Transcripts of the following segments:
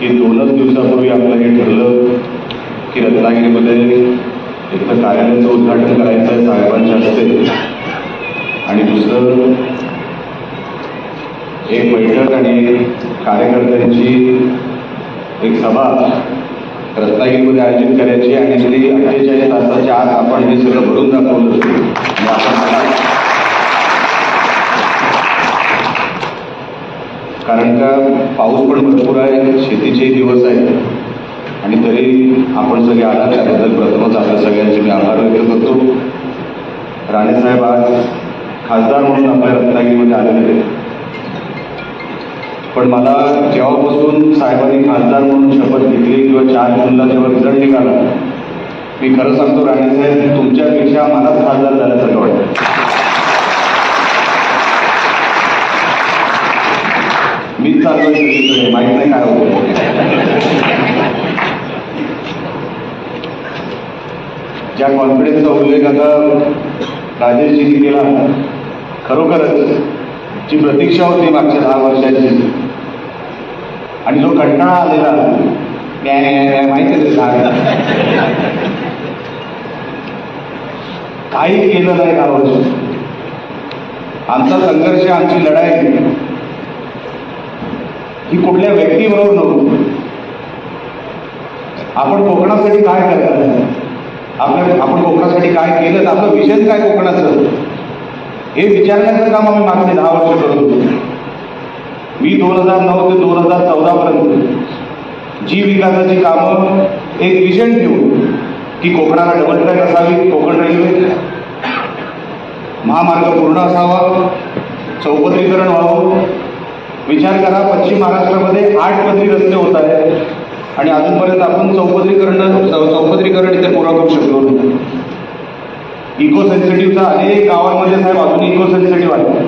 की दोनच दिवसापूर्वी आपलं हे ठरलं की रत्नागिरीमध्ये एक तर कार्यालयाचं उद्घाटन करायचं आहे साहेबांच्या हस्ते. आणि दुसरं एक बैठक आणि कार्यकर्त्यांची एक सभा रत्नागिरीमध्ये आयोजित करायची आणि ती अठ्ठेचाळीस तासाच्या आत आपण हे सगळं भरून दाखवलं. आणि आपण कारण का पाऊस पण भरपूर आहे शेतीचेही दिवस आहेत. आणि तरी आपण सगळे आला त्याबद्दल प्रथमच आपल्या सगळ्यांचे मी आभार व्यक्त करतो. राणेसाहेब आज खासदार म्हणून आपल्या रत्नागिरीमध्ये आलेले आहेत पण मला जेव्हापासून साहेबांनी खासदार म्हणून शपथ घेतली किंवा चार जूनला जेव्हा रिझल्ट निघाला मी खरं सांगतो राणेसाहेब तुमच्यापेक्षा मलाच खासदार झाल्यासारखं वाटतं मीच चाललोय सगळीकडे माहीत नाही काय होतं ज्या कॉन्फिडन्सचा उल्लेख आता राजेशजींनी केला खरोखरच जी प्रतीक्षा होती मागच्या दहा वर्षाची आणि जो कंटाळा आलेला न्याय माहिती काही केलं नाही दहा वर्ष. आमचा संघर्ष आमची लढाई ही कुठल्या व्यक्तीबरोबर नव्हती. आपण कोकणासाठी काय करायला आपल्या आपण कोकणासाठी काय केलं तर आपलं विषय काय कोकणाचं? हे विचारण्याचं काम आम्ही मागचे दहा वर्ष करत होतो. मी दोन हजार नऊ ते दोन हजार चौदापर्यंत जी विकासाची कामं एक विजन ठेवून की कोकणाला डबल ट्रॅक असावी कोकण रेल्वे महामार्ग पूर्ण असावा चौपदरीकरण व्हावं. विचार करा पश्चिम महाराष्ट्रामध्ये आठ पदरी रस्ते होत आहेत. आणि अजूनपर्यंत आपण चौपदरीकरण चौपदरीकरण इथे पुरा करू शकलो नाही इको सेन्सिटिव्हचा अनेक गावांमध्ये साहेब अजून इको सेन्सिटिव्ह आहे.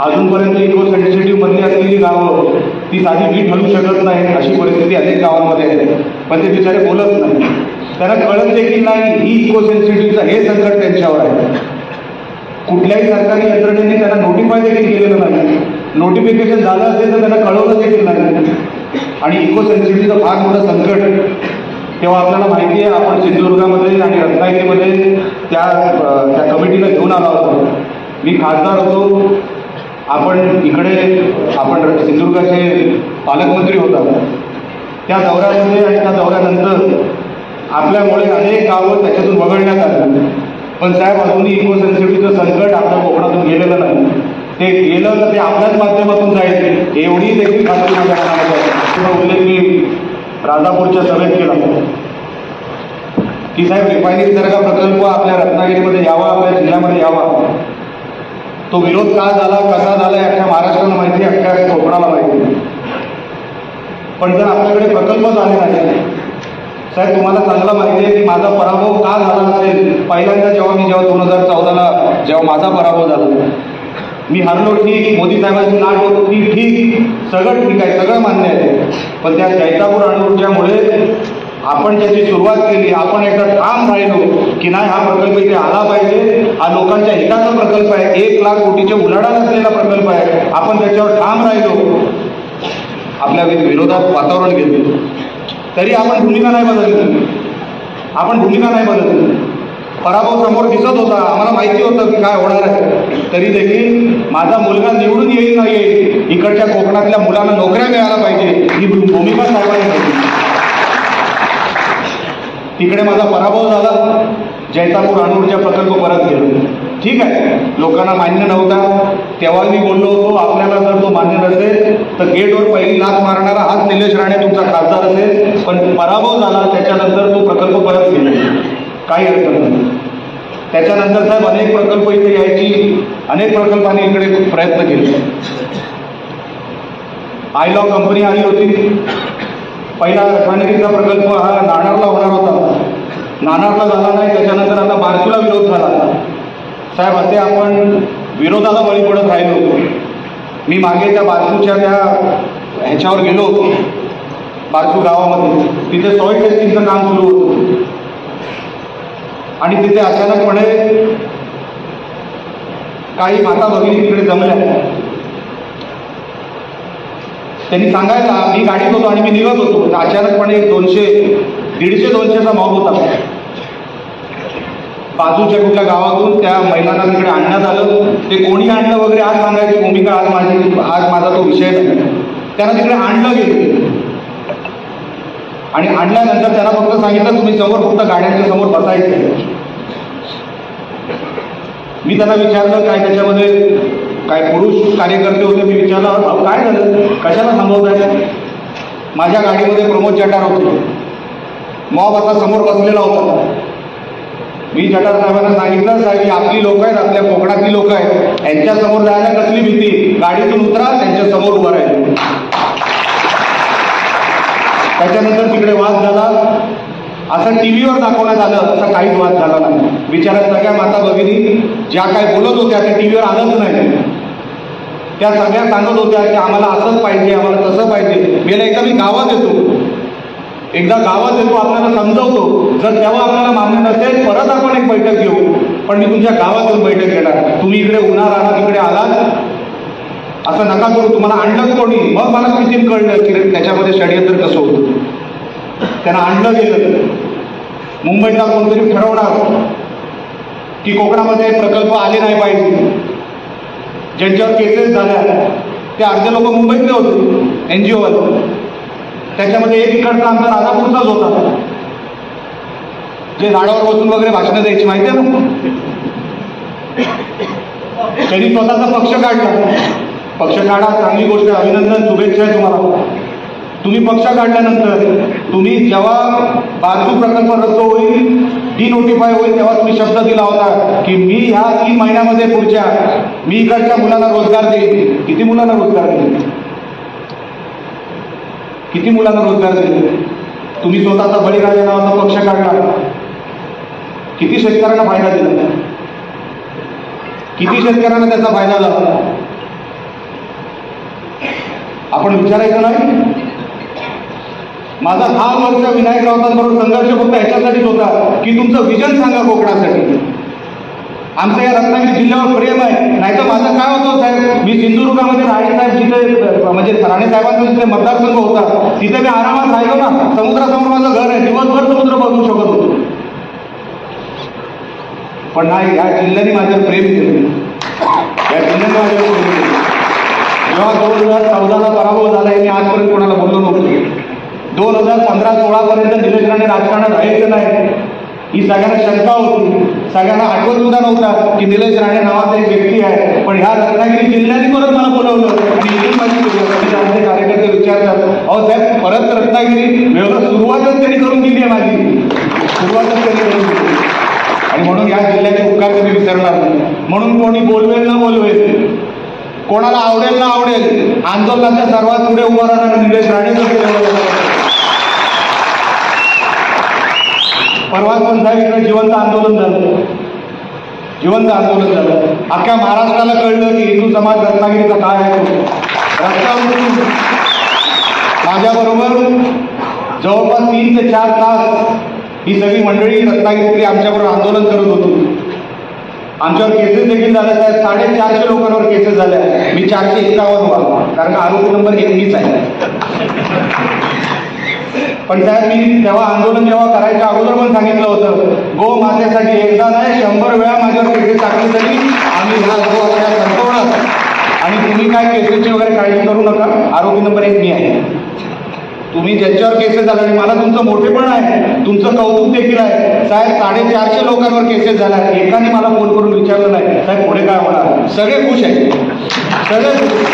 अजूनपर्यंत इको सेन्सिटिव्हमध्ये असलेली गावं ती साधी वीट हलू शकत नाही अशी परिस्थिती अनेक गावांमध्ये आहे. पण ते बिचारे बोलत नाही. त्यांना कळत देखील नाही ही इको सेन्सिटिव्हचं हे संकट त्यांच्यावर आहे. कुठल्याही सरकारी यंत्रणेने त्यांना नोटिफाय देखील केलेलं नाही. नोटिफिकेशन झालं असेल तर त्यांना कळवलं देखील नाही. आणि इको सेन्सिटिव्हचं फार मोठं संकट तेव्हा आपल्याला माहिती आहे आपण सिंधुदुर्गामध्ये आणि रत्नागिरीमध्ये त्या त्या कमिटीला घेऊन आला होतो. मी खासदार होतो. आपण इकडे आपण सिंधुदुर्गाचे पालकमंत्री होता. त्या दौऱ्यामध्ये आणि त्या दौऱ्यानंतर आपल्यामुळे अनेक गावं त्याच्यातून वगळण्यात आली. पण साहेब अजूनही इको संकट आपल्या कोकणातून गेलेलं नाही. ते गेलं तर ते आपल्याच माध्यमातून जाईल. एवढी देखील खात्री माझ्या उल्लेख मी राजापूरच्या सभेत केला. की साहेब रिफायनरी सारखा प्रकल्प आपल्या रत्नागिरीमध्ये यावा आपल्या जिल्ह्यामध्ये यावा. तो विरोध का झाला कसा झाला अख्ख्या महाराष्ट्राला माहिती आहे, अख्ख्या कोकणाला माहिती. आहे. पण जर आपल्याकडे प्रकल्प झाले नाही साहेब तुम्हाला चांगला माहिती आहे की माझा पराभव का झाला असेल? पहिल्यांदा जेव्हा मी जेव्हा दोन हजार चौदाला जेव्हा माझा पराभव झाला मी हरलो ठीक मोदी साहेबांची नाट होती ठीक सगळं ठीक आहे सगळं मान्य आहे. पण त्या जैतापूर अणुऊर्जामुळे आपण त्याची सुरुवात केली आपण एकदा ठाम राहिलो की नाही हा प्रकल्प इथे आला पाहिजे. हा लोकांच्या हिताचा प्रकल्प आहे. एक लाख कोटीच्या उलाढाल असलेला प्रकल्प आहे. आपण त्याच्यावर ठाम राहिलो. आपल्या विरोधात वातावरण घेतलं तरी आपण भूमिका नाही बदलली. आपण भूमिका नाही बदलली. पराभव समोर दिसत होता. आम्हाला माहिती होतं की काय होणार आहे. तरी देखील माझा मुलगा निवडून येईल ना येईल इकडच्या कोकणातल्या मुलांना नोकऱ्या मिळायला पाहिजे ही भूमिका साहेबांनी घेतली तिकडे माझा पराभव झाला. जैतापूर अणुऊर्जा प्रकल्प परत गेलो. ठीक आहे. लोकांना मान्य नव्हता. तेव्हा मी बोललो होतो आपल्याला जर तो मान्य नसेल तर गेटवर पहिली लाच मारणारा हाच निलेश राणे तुमचा खासदार असेल. पण पराभव झाला त्याच्यानंतर तो प्रकल्प परत गेला. काही अडचण नाही. त्याच्यानंतर साहेब अनेक प्रकल्प इथे यायची अनेक प्रकल्पांनी इकडे प्रयत्न केले. आयलॉ कंपनी आली होती. पहिला रत्नागिरीचा प्रकल्प हा नाणारला होणार होता. नाणारला झाला नाही त्याच्यानंतर आता बारसूला विरोध झाला. साहेब असे आपण विरोधाला बळी पडत राहिलो मी मागे त्या बारसूच्या त्या ह्याच्यावर गेलो बारसू गावामध्ये. तिथे सॉईल टेस्टिंगचं काम सुरू होतं. आणि तिथे अचानकपणे काही माता भगिनी तिकडे जमल्या. त्यांनी सांगायला मी गाडीत होतो आणि मी निघत होतो. तर अचानकपणे एक दोनशे दीडशे दोनशेचा मॉब होता. बाजूच्या कुठल्या गावातून त्या महिलांना तिकडे आणण्यात आलं. ते कोणी आणलं वगैरे आज सांगायची भूमिका आज माझी आज माझा तो विषय नाही. त्यांना तिकडे आणलं गेलं. आणि आणल्यानंतर त्यांना फक्त सांगितलं तुम्ही समोर फक्त गाड्यांच्या समोर बसायचं मी त्यांना विचारलं काय त्याच्यामध्ये काय पुरुष कार्यकर्ते होते? मी विचारलं "अहो, काय झालं? कशाला थांबवताय? माझ्या गाडीमध्ये प्रमोद जटार होते. मॉब असा समोर बसलेला होता. मी जटार साहेबांना सांगितलं साहेब ही आपली लोक आहेत आपल्या कोकणातली लोक आहेत. यांच्यासमोर जायला कसली भीती? गाडीतून उतरा त्यांच्यासमोर उभा राहील त्याच्यानंतर तिकडे वाद झाला. असं टी व्हीवर दाखवण्यात आलं असा काहीच वाद झाला नाही. बिचारा सगळ्या माता भगिनी ज्या काय बोलत होत्या त्या टी व्हीवर आलंच नाही. त्या सगळ्या सांगत होत्या की आम्हाला असंच पाहिजे आम्हाला तसं पाहिजे. मेला एकदा मी गावात येतो. एकदा गावात येतो आपल्याला समजवतो. जर तेव्हा आपल्याला मान्य नसेल परत आपण एक बैठक घेऊ. पण मी तुमच्या गावात येऊन बैठक घेणार. तुम्ही इकडे उन्हा राहणार इकडे आलात. असं नका करू तुम्हाला आणलं कोणी. मग मला किती कळलं की त्याच्यामध्ये षडयंत्र कसं होतं? त्यांना आणलं गेलं मुंबईतला कोणतरी ठरवणार की कोकणामध्ये प्रकल्प आले नाही पाहिजे. ज्यांच्यावर केसेस झाल्या ते अर्धे लोक मुंबईतले होते एन जी ओवर त्याच्यामध्ये एक इकडचा आमचा राधापूरचाच होता. जे झाडावर बसून वगैरे भाषणं द्यायची माहिती आहे ना? त्यांनी स्वतःचा पक्ष काढला. पक्ष काढा चांगली गोष्ट अभिनंदन शुभेच्छा आहे तुम्हाला. तुम्ही पक्ष काढल्यानंतर तुम्ही जेव्हा बाजू प्रकल्प रद्द होईल डी नोटिफाय होईल तेव्हा तुम्ही शब्द दिला होता की मी ह्या तीन महिन्यामध्ये पुढच्या मी इकडच्या मुलांना रोजगार देईन. किती मुलांना रोजगार देईन? किती मुलांना रोजगार देईल तुम्ही स्वतःचा बळीराजा नावाचा पक्ष काढला. किती शेतकऱ्यांना फायदा दिला? किती शेतकऱ्यांना त्याचा फायदा झाला? आपण विचारायचं नाही? माझा दहा वर्ष विनायक राऊतांबरोबर संघर्ष फक्त ह्याच्यासाठीच होता की तुमचं विजन सांगा कोकणासाठी. आमचं या रत्नागिरी जिल्ह्यावर प्रेम आहे. नाहीतर माझं काय होतं साहेब? मी सिंधुदुर्गामध्ये राणे साहेब जिथे म्हणजे राणे साहेबांचा जिथे मतदारसंघ होता तिथे मी आरामात राहिलो ना. समुद्रासमोर माझं घर आहे. दिवसभर समुद्र बघू शकत होतो. पण नाही या जिल्ह्याने माझ्यावर प्रेम केलं. या जिल्ह्याने माझ्यावर प्रेम केलं. जेव्हा दोन हजार चौदाला पराभव झाला हे मी आजपर्यंत कोणाला बोललो नव्हतो. दोन हजार पंधरा सोळापर्यंत निलेश राणे राजकारणात राहायचं नाही. ही सगळ्यांना शंका होती. सगळ्यांना आठवत सुद्धा नव्हता की निलेश राणे नावाचा एक व्यक्ती आहे. पण ह्या रत्नागिरी जिल्ह्याने परत मला बोलवलं. आणि इथून माझी कार्यकर्ते विचारतात अहो साहेब परत रत्नागिरी वेगळं सुरुवातच त्यांनी करून दिली आहे माझी. सुरुवातच त्यांनी करून दिली. आणि म्हणून या जिल्ह्याचे उपकार कधी विसरणार म्हणून कोणी बोलवेल ना बोलवेल कोणाला आवडेल ना आवडेल आंदोलनाच्या सर्वात पुढे उभा राहणार निलेश राणे परवा पण साहेब इकडे जिवंत आंदोलन झालं. जिवंत आंदोलन झालं. अख्ख्या महाराष्ट्राला कळलं की हिंदू समाज रत्नागिरीचा काय आहे रस्ता उठून माझ्याबरोबर जवळपास तीन ते चार तास ही सगळी मंडळी रत्नागिरीतली आमच्याबरोबर आंदोलन करत होती. आमच्यावर केसेस देखील झाल्या आहेत साडेचारशे लोकांवर केसेस झाल्या. मी चारशे एकावन्न व्हा कारण का आरोपी नंबर एक मीच आहे. पण साहेब मी तेव्हा आंदोलन जेव्हा करायच्या अगोदर पण सांगितलं होतं गो मातेसाठी एकदा नाही शंभर वेळा माझ्यावर केसेस टाकली तरी आम्ही ह्या गो हत्या संपवणार. आणि तुम्ही काय केसेसची वगैरे काळजी करू नका आरोपी नंबर एक मी आहे. तुम्ही ज्यांच्यावर केसेस झाल्या आणि मला तुमचं मोठेपण आहे तुमचं कौतुक देखील आहे. साहेब साडेचारशे लोकांवर केसेस झाल्या एकाने मला फोन करून विचारलं नाही. साहेब पुढे काय होणार? सगळे खुश आहेत. सगळे खुश.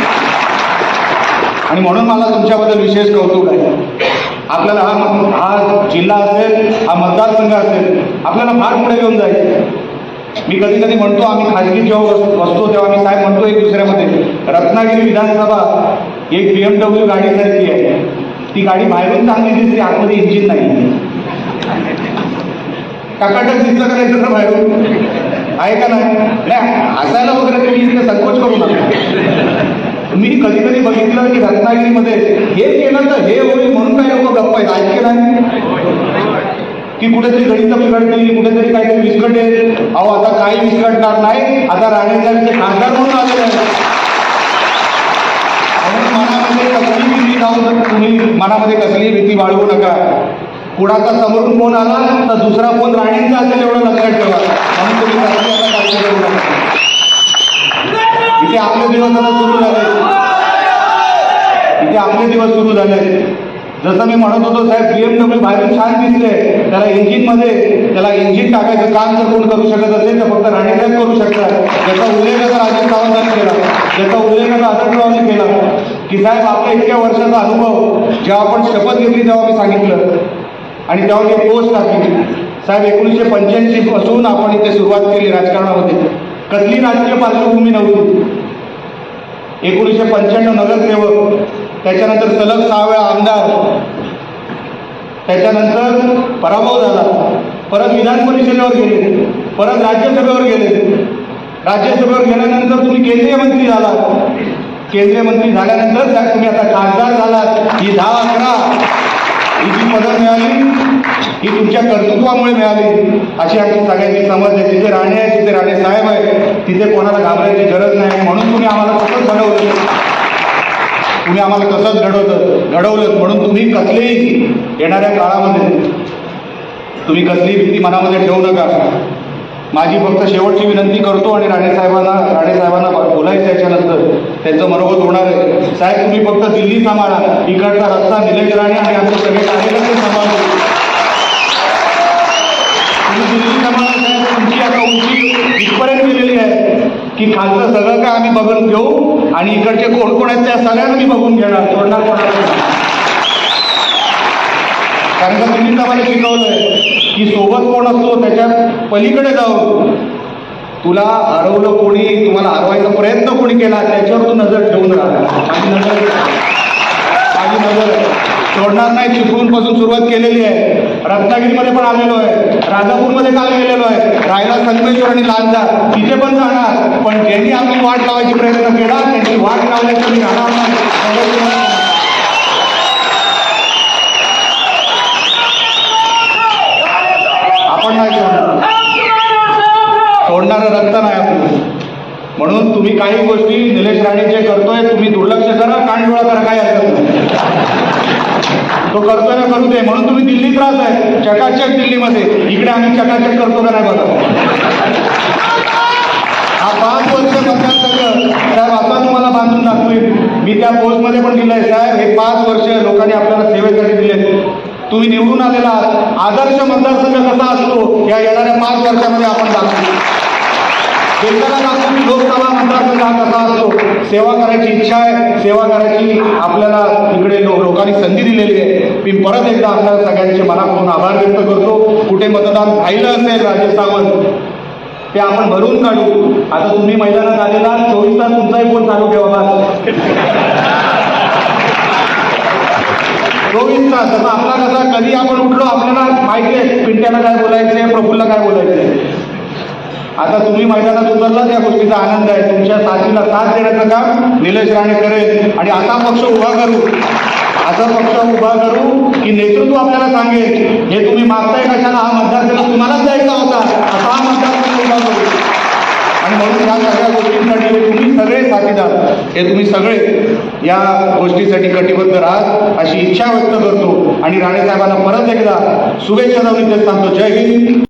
आणि म्हणून मला तुमच्याबद्दल विशेष कौतुक आहे. आपल्याला हा हा जिल्हा असेल हा मतदारसंघ असेल आपल्याला फार पुढे घेऊन जायचं मी कधी कधी म्हणतो आम्ही खाजगी जेव्हा बसतो तेव्हा आम्ही काय म्हणतो एक दुसऱ्यामध्ये रत्नागिरी विधानसभा एक बी एम डब्ल्यू गाडीसारखी आहे. ती गाडी बाहेरून चांगली दिसली आतमध्ये इंजिन नाही. टकाटक दिसलं करायचं ना बाहेरून? आहे का नाही? असायला वगैरे तुम्ही इथे संकोच करू नका. मी कधी कधी बघितलं की रत्नागिरीमध्ये हे केलं तर हे होईल म्हणून काय लोक गप्प आहेत? ऐकलं नाही. की कुठेतरी गणित बिघडतील कुठेतरी काहीतरी विस्कटेल अहो आता काही विस्कटणार नाही. आता राणेसाहेबचे खासदार म्हणून आलेले आहेत. मनामध्ये कसली भीती जाऊन तुम्ही मनामध्ये कसली भीती बाळगू नका. कुणाचा समोरून फोन आला तर दुसरा फोन राणींचा असेल एवढं लक्षात ठेवा. म्हणून तुम्ही करू नका. इथे आपले दिवस आता सुरू झाले. इथे आपले दिवस सुरू झाले. जसं मी म्हणत होतो साहेब बीएमडब्ल्यू बाहेरून छान दिसले. त्याला इंजिनमध्ये त्याला इंजिन टाकायचं काम जर कोण करू शकत असेल तर फक्त राणेसाहेब करू शकतात. त्याचा उल्लेख आता राजेश सावंतांनी केला. त्याचा उल्लेख आता आदररावने केला. की साहेब आपल्या इतक्या वर्षाचा अनुभव जेव्हा आपण शपथ घेतली तेव्हा मी सांगितलं. आणि तेव्हा मी पोस्ट टाकली. साहेब एकोणीसशे पंच्याऐंशी पासून आपण इथे सुरुवात केली राजकारणामध्ये. कसली राजकीय पार्श्वभूमी नव्हती. एकोणीसशे पंच्याण्णव नगरसेवक त्याच्यानंतर सलग सहा वेळा आमदार त्याच्यानंतर पराभव झाला. परत विधान परिषदेवर गेले परत राज्यसभेवर गेले. राज्यसभेवर गेल्यानंतर तुम्ही केंद्रीय मंत्री झाला. केंद्रीय मंत्री झाल्यानंतर त्यात तुम्ही आता खासदार झालात. ही दहा अकरा. ही जी पदं मिळाली. ही तुमच्या कर्तृत्वामुळे मिळाली. अशी आमची सगळ्यांची समज आहे. तिथे राणे आहे तिथे राणे साहेब आहे तिथे कोणाला घाबरायची गरज नाही. म्हणून तुम्ही आम्हाला कसंच घडवलं. तुम्ही आम्हाला कसंच घडवलं. घडवलं. म्हणून तुम्ही कसलेही येणाऱ्या काळामध्ये तुम्ही कसलीही भीती मनामध्ये ठेवू नका. माझी फक्त शेवटची विनंती करतो आणि राणेसाहेबांना राणेसाहेबांना बोलायचं याच्यानंतर. त्यांचं मनोगत होणार आहे. साहेब तुम्ही फक्त दिल्ली सांभाळा. इकडचा रस्ता निलेश राणे आणि आमचे सगळे कार्यकर्ते सांभाळतो तुम्ही साहेब तुमची आता उंची इथपर्यंत गेलेली आहे. की खालचं सगळं काय आम्ही बघून घेऊ आणि इकडचे कोण कोण आहेत त्या सगळ्यांना मी बघून घेणार सोडणार कोणाला कारण का तुम्ही आम्हाला शिकवलंय की सोबत कोण असतो त्याच्या पलीकडे जाऊन तुला हरवलं कोणी तुम्हाला हरवायचा प्रयत्न कोणी केला त्याच्यावर तू नजर ठेवून राहा. आणि नजर माझी नजर सोडणार नाही चिपळूणपासून सुरुवात केलेली आहे. रत्नागिरीमध्ये पण आलेलो आहे. राजापूरमध्ये काल गेलेलो आहे. राहिला संगमेश्वर आणि लांजा. तिथे पण जाणार. पण ज्यांनी आपली वाट लावायची प्रयत्न केला त्यांची वाट लावल्याचं मी राहणार नाही. आपण नाही सोडणार. सोडणारं रक्त नाही आपण म्हणून तुम्ही काही गोष्टी निलेश राणेच्या जे करतोय तुम्ही दुर्लक्ष करा कानडोळा करा काही हरकत नाही तो करतोय ना करू दे म्हणून तुम्ही दिल्लीत राहत आहे चकाचक दिल्लीमध्ये. इकडे आम्ही चकाचक करतो का नाही बघा हा पाच वर्ष मतदारसंघ साहेब आता तुम्हाला बांधून दाखवेल मी त्या पोस्टमध्ये पण दिलंय. साहेब हे पाच वर्ष लोकांनी आपल्याला सेवेसाठी दिले तुम्ही निवडून आलेला आदर्श मतदारसंघ कसा असतो? या येणाऱ्या पाच वर्षामध्ये आपण दाखवू. एखादा लोकसभा मतदारसंघ हा कसा असतो? सेवा करायची इच्छा आहे. सेवा करायची आपल्याला इकडे लो लोकांनी संधी दिलेली आहे. मी परत एकदा आपल्या सगळ्यांचे मनापासून आभार व्यक्त करतो. कुठे मतदान राहिलं असेल राजेश सावंत ते आपण भरून काढू. आता तुम्ही मैदानात आलेला चोवीस तास तुमचाही फोन चालू ठेवा बस. चोवीस तास. आता आपला कसा कधी आपण उठलो आपल्याला माहिती आहे. पिंट्याला काय बोलायचंय प्रफुल्ला काय बोलायचंय. आता तुम्ही मैदानात उतरला त्या गोष्टीचा आनंद आहे. तुमच्या साथीला साथ देण्याचं काम निलेश राणे करेल आणि असा पक्ष उभा करू. असा पक्ष उभा करू की नेतृत्व आपल्याला सांगेल. हे तुम्ही मागताय कशाला? हा मतदारसंघ तुम्हालाच द्यायचा होता. असा हा मतदारसंघ उभा करू. आणि म्हणून ह्या सगळ्या गोष्टींसाठी तुम्ही सगळे साथीदार हे तुम्ही सगळे या गोष्टीसाठी कटिबद्ध राहात अशी इच्छा व्यक्त करतो. आणि राणेसाहेबांना परत एकदा शुभेच्छा जाऊन सांगतो जय हिंद.